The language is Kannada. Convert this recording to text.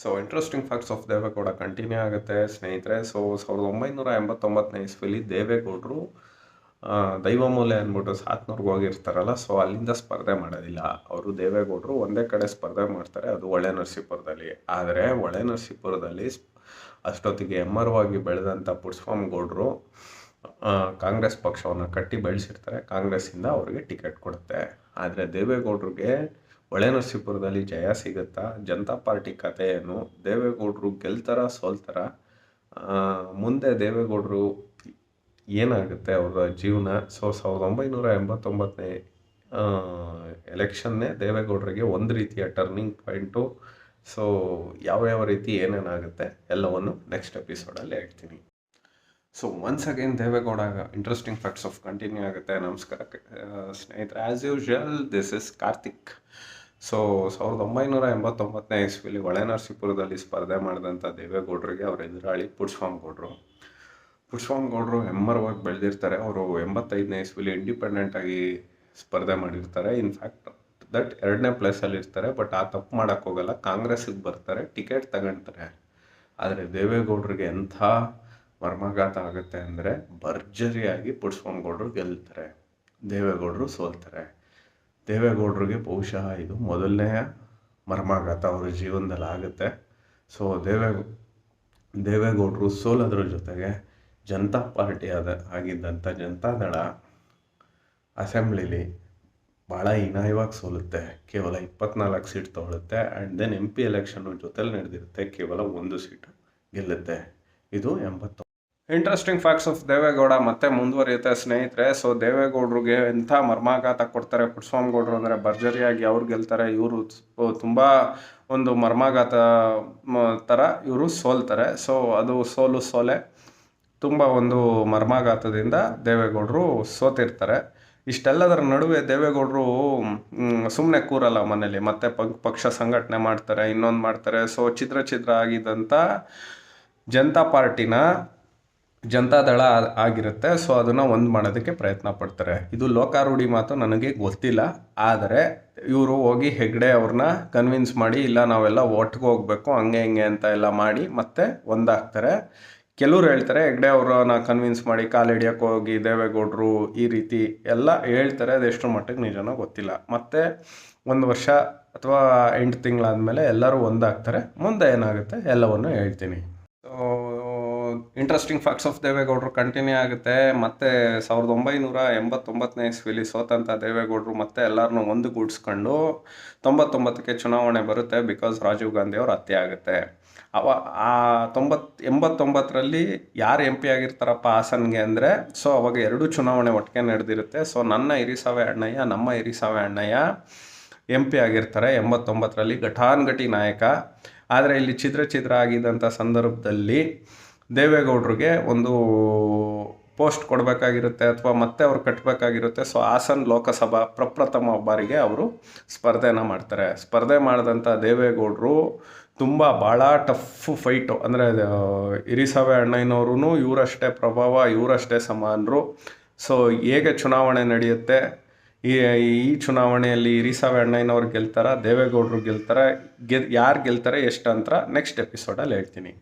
So interesting facts of Deve Gowda continue ಆಗುತ್ತೆ, ಸ್ನೇಹಿತರೆ. ಸೊ ಸಾವಿರದ ಒಂಬೈನೂರ ಎಂಬತ್ತೊಂಬತ್ತನೇ ಇಸ್ವಿಲಿ ದೇವೇಗೌಡರು ದೈವಮೂಲೆ ಅಂದ್ಬಿಟ್ಟು ಸಾತ್ನೂರ್ಗೆ ಹೋಗಿರ್ತಾರಲ್ಲ ಸೊ ಅಲ್ಲಿಂದ ಸ್ಪರ್ಧೆ ಮಾಡೋದಿಲ್ಲ. ಅವರು ದೇವೇಗೌಡರು ಒಂದೇ ಕಡೆ ಸ್ಪರ್ಧೆ ಮಾಡ್ತಾರೆ, ಅದು ಒಳೆ ನರಸೀಪುರದಲ್ಲಿ. ಆದರೆ ಒಳೆ ನರಸೀಪುರದಲ್ಲಿ ಅಷ್ಟೊತ್ತಿಗೆ ಎಮ್ಮರವಾಗಿ ಬೆಳೆದಂಥ ಗೌಡರು ಕಾಂಗ್ರೆಸ್ ಪಕ್ಷವನ್ನು ಕಟ್ಟಿ ಬೆಳೆಸಿರ್ತಾರೆ. ಕಾಂಗ್ರೆಸ್ಸಿಂದ ಅವರಿಗೆ ಟಿಕೆಟ್ ಕೊಡುತ್ತೆ. ಆದರೆ ದೇವೇಗೌಡರಿಗೆ ಒಳೆ ನರಸೀಪುರದಲ್ಲಿ ಜಯ ಸಿಗುತ್ತಾ ಜನತಾ ಪಾರ್ಟಿ ಕಥೆ ಏನು ದೇವೇಗೌಡರು ಗೆಲ್ತಾರ ಸೋಲ್ತಾರ ಮುಂದೆ ದೇವೇಗೌಡರು ಏನಾಗುತ್ತೆ ಅವರ ಜೀವನ? ಸೊ, ಸಾವಿರದ ಒಂಬೈನೂರ ಎಂಬತ್ತೊಂಬತ್ತನೇ ಎಲೆಕ್ಷನ್ನೇ ದೇವೇಗೌಡರಿಗೆ ಒಂದು ರೀತಿಯ ಟರ್ನಿಂಗ್ ಪಾಯಿಂಟು ಸೊ, ಯಾವ ಯಾವ ರೀತಿ ಏನೇನಾಗುತ್ತೆ ಎಲ್ಲವನ್ನು ನೆಕ್ಸ್ಟ್ ಎಪಿಸೋಡಲ್ಲಿ ಹೇಳ್ತೀನಿ. So once again Deve Gowda interesting facts of continue ಆಗುತ್ತೆ. ನಮಸ್ಕಾರ ಸ್ನೇಹಿತರೆ. As usual this is Karthik so ಸಾವಿರದ ಒಂಬೈನೂರ ಎಂಬತ್ತೊಂಬತ್ತನೇ ಇಸ್ವಿಲಿ ಹೊಳೆ ನರಸೀಪುರದಲ್ಲಿ ಸ್ಪರ್ಧೆ ಮಾಡಿದಂಥ ದೇವೇಗೌಡರಿಗೆ ಅವ್ರ ಎದುರಾಳಿ ಪುಟ್ಸ್ವಾಮಿ ಗೌಡರು. ಪುಟ್ಸ್ವಾಮಿ ಗೌಡರು ಹೆಮ್ಮರವಾಗಿ ಬೆಳೆದಿರ್ತಾರೆ. ಅವರು ಎಂಬತ್ತೈದನೇ ಇಸ್ವಿಲಿ ಇಂಡಿಪೆಂಡೆಂಟ್ ಆಗಿ ಸ್ಪರ್ಧೆ ಮಾಡಿರ್ತಾರೆ. ಇನ್ಫ್ಯಾಕ್ಟ್ ದಟ್ ಎರಡನೇ ಪ್ಲೇಸಲ್ಲಿ ಇರ್ತಾರೆ. ಬಟ್ ಆ ತಪ್ಪು ಮಾಡೋಕ್ಕೆ ಹೋಗಲ್ಲ. ಕಾಂಗ್ರೆಸ್ಸಿಗೆ ಬರ್ತಾರೆ. ಟಿಕೆಟ್ ತಗೊಳ್ತಾರೆ ಆದರೆ ದೇವೇಗೌಡರಿಗೆ ಎಂಥ ಮರ್ಮಾಘಾತ ಆಗುತ್ತೆ ಅಂದರೆ ಭರ್ಜರಿಯಾಗಿ ಪುಟ್ಸ್ವಾಮಿ ಗೌಡರು ಗೆಲ್ತಾರೆ. ದೇವೇಗೌಡರು ಸೋಲ್ತಾರೆ. ದೇವೇಗೌಡರಿಗೆ ಬಹುಶಃ ಇದು ಮೊದಲನೆಯ ಮರ್ಮಾಘಾತ ಅವರ ಜೀವನದಲ್ಲಿ ಆಗುತ್ತೆ. ಸೊ ದೇವೇ, ದೇವೇಗೌಡರು ಸೋಲೋದ್ರ ಜೊತೆಗೆ ಜನತಾ ಪಾರ್ಟಿ ಆದ, ಆಗಿದ್ದಂಥ ಜನತಾದಳ ಅಸೆಂಬ್ಲಿಲಿ ಭಾಳ ಹೀನಾಯವಾಗಿ ಸೋಲುತ್ತೆ. ಕೇವಲ ಇಪ್ಪತ್ನಾಲ್ಕು ಸೀಟ್ ತೊಗೊಳುತ್ತೆ. And then M P election ಜೊತೆಲಿ ನಡೆದಿರುತ್ತೆ. ಕೇವಲ ಒಂದು ಸೀಟು ಗೆಲ್ಲುತ್ತೆ. ಇದು ಎಂಬತ್ತು ಇಂಟ್ರೆಸ್ಟಿಂಗ್ ಫ್ಯಾಕ್ಟ್ಸ್ ಆಫ್ ದೇವೇಗೌಡ ಮತ್ತೆ ಮುಂದುವರಿಯುತ್ತೆ ಸ್ನೇಹಿತರೆ. ಸೊ ದೇವೇಗೌಡರಿಗೆ ಎಂಥ ಮರ್ಮಾಘಾತ ಕೊಡ್ತಾರೆ ಪುಟ್ಸ್ವಾಮಿಗೌಡರು ಅಂದರೆ ಭರ್ಜರಿಯಾಗಿ ಅವ್ರು ಗೆಲ್ತಾರೆ, ಇವರು ತುಂಬ ಒಂದು ಮರ್ಮಾಘಾತ ಥರ ಇವರು ಸೋಲ್ತಾರೆ. ಸೊ ಅದು ಸೋಲು ಸೋಲೆ ತುಂಬ ಒಂದು ಮರ್ಮಾಘಾತದಿಂದ ದೇವೇಗೌಡರು ಸೋತಿರ್ತಾರೆ. ಇಷ್ಟೆಲ್ಲದರ ನಡುವೆ ದೇವೇಗೌಡರು ಸುಮ್ಮನೆ ಕೂರಲ್ಲ ಮನೇಲಿ, ಮತ್ತೆ ಪಕ್ ಪಕ್ಷ ಸಂಘಟನೆ ಮಾಡ್ತಾರೆ, ಇನ್ನೊಂದು ಮಾಡ್ತಾರೆ. ಸೊ ಚಿತ್ರ ಚಿತ್ರ ಆಗಿದ್ದಂಥ ಜನತಾ ಪಾರ್ಟಿನ ಜನತಾದಳ ಆಗಿರುತ್ತೆ. ಸೊ ಅದನ್ನು ಒಂದು ಮಾಡೋದಕ್ಕೆ ಪ್ರಯತ್ನ ಪಡ್ತಾರೆ. ಇದು ಲೋಕಾರೂಢಿ ಮಾತು, ನನಗೆ ಗೊತ್ತಿಲ್ಲ. ಆದರೆ, ಇವರು ಹೋಗಿ ಹೆಗ್ಡೆ ಅವ್ರನ್ನ ಕನ್ವಿನ್ಸ್ ಮಾಡಿ, ಇಲ್ಲ, ನಾವೆಲ್ಲ ಒಟ್ಟಿಗೆ ಹೋಗ್ಬೇಕು, ಹಂಗೆ, ಹಿಂಗೆ ಅಂತ ಎಲ್ಲ ಮಾಡಿ, ಮತ್ತೆ ಒಂದಾಗ್ತಾರೆ. ಕೆಲವ್ರು ಹೇಳ್ತಾರೆ, ಹೆಗ್ಡೆ ಅವ್ರನ್ನ ಕನ್ವಿನ್ಸ್ ಮಾಡಿ, ಕಾಲು ಹಿಡಿಯೋಕೆ ಹೋಗಿ, ದೇವೇಗೌಡರು ಈ ರೀತಿ ಎಲ್ಲ ಹೇಳ್ತಾರೆ. ಅದೆಷ್ಟರ ಮಟ್ಟಿಗೆ ನಿಜನೋ ಗೊತ್ತಿಲ್ಲ. ಮತ್ತೆ ಒಂದು ವರ್ಷ ಅಥವಾ ಎಂಟು ತಿಂಗಳಾದಮೇಲೆ ಎಲ್ಲರೂ ಒಂದಾಗ್ತಾರೆ. ಮುಂದೆ ಏನಾಗುತ್ತೆ? ಎಲ್ಲವನ್ನು ಹೇಳ್ತೀನಿ. ಇಂಟ್ರೆಸ್ಟಿಂಗ್ ಫ್ಯಾಕ್ಟ್ಸ್ ಆಫ್ ದೇವೇಗೌಡರು ಕಂಟಿನ್ಯೂ ಆಗುತ್ತೆ. ಮತ್ತೆ ಸಾವಿರದ ಒಂಬೈನೂರ ಎಂಬತ್ತೊಂಬತ್ತನೇ ಇಸ್ವಿಲಿ ಸೋತಂಥ ದೇವೇಗೌಡರು ಮತ್ತೆ ಎಲ್ಲರನ್ನೂ ಒಂದುಗೂಡಿಸ್ಕೊಂಡು ತೊಂಬತ್ತೊಂಬತ್ತಕ್ಕೆ ಚುನಾವಣೆ ಬರುತ್ತೆ ಬಿಕಾಸ್ ರಾಜೀವ್ ಗಾಂಧಿ ಅವರು ಹತ್ಯೆ ಆಗುತ್ತೆ. ಅವ, ಆ ತೊಂಬತ್ತು ಎಂಬತ್ತೊಂಬತ್ತರಲ್ಲಿ ಯಾರು ಎಂ ಪಿ ಆಗಿರ್ತಾರಪ್ಪ ಹಾಸನ್ಗೆ ಅಂದರೆ ಸೊ ಅವಾಗ ಎರಡು ಚುನಾವಣೆ ಒಟ್ಟಿಗೆ ನಡೆದಿರುತ್ತೆ. ಸೊ ನನ್ನ ಹಿರಿಸಾವೆ ಅಣ್ಣಯ್ಯ, ನಮ್ಮ ಹಿರಿಸಾವೆ ಅಣ್ಣಯ್ಯ ಎಂ ಪಿ ಆಗಿರ್ತಾರೆ ಎಂಬತ್ತೊಂಬತ್ತರಲ್ಲಿ ಘಟಾನ್ಘಟಿ ನಾಯಕ. ಆದರೆ ಇಲ್ಲಿ ಚಿತ್ರ ಚಿತ್ರ ಆಗಿದ್ದಂಥ ಸಂದರ್ಭದಲ್ಲಿ ದೇವೇಗೌಡರಿಗೆ ಒಂದು ಪೋಸ್ಟ್ ಕೊಡಬೇಕಾಗಿರುತ್ತೆ ಅಥವಾ ಮತ್ತೆ ಅವ್ರು ಕಟ್ಟಬೇಕಾಗಿರುತ್ತೆ ಸೊ ಹಾಸನ್ ಲೋಕಸಭಾ ಪ್ರಪ್ರಥಮ ಬಾರಿಗೆ ಅವರು ಸ್ಪರ್ಧೆನ ಮಾಡ್ತಾರೆ. ಸ್ಪರ್ಧೆ ಮಾಡಿದಂಥ ದೇವೇಗೌಡರು ತುಂಬ ಭಾಳ ಟಫ್ ಫೈಟು ಅಂದರೆ ಹಿರಿಸಭೆ ಅಣ್ಣಯ್ಯನವ್ರೂ ಇವರಷ್ಟೇ ಪ್ರಭಾವ, ಇವರಷ್ಟೇ ಸಮಾನರು. ಸೊ ಹೇಗೆ ಚುನಾವಣೆ ನಡೆಯುತ್ತೆ? ಈ ಈ ಚುನಾವಣೆಯಲ್ಲಿ ಇರಿಸಾವೆ ಅಣ್ಣಯ್ಯನವ್ರು ಗೆಲ್ತಾರ, ದೇವೇಗೌಡರು ಗೆಲ್ತಾರೆ ಗೆ ಯಾರು ಗೆಲ್ತಾರೆ, ಎಷ್ಟು ಅಂತ ನೆಕ್ಸ್ಟ್ ಎಪಿಸೋಡಲ್ಲಿ ಹೇಳ್ತೀನಿ.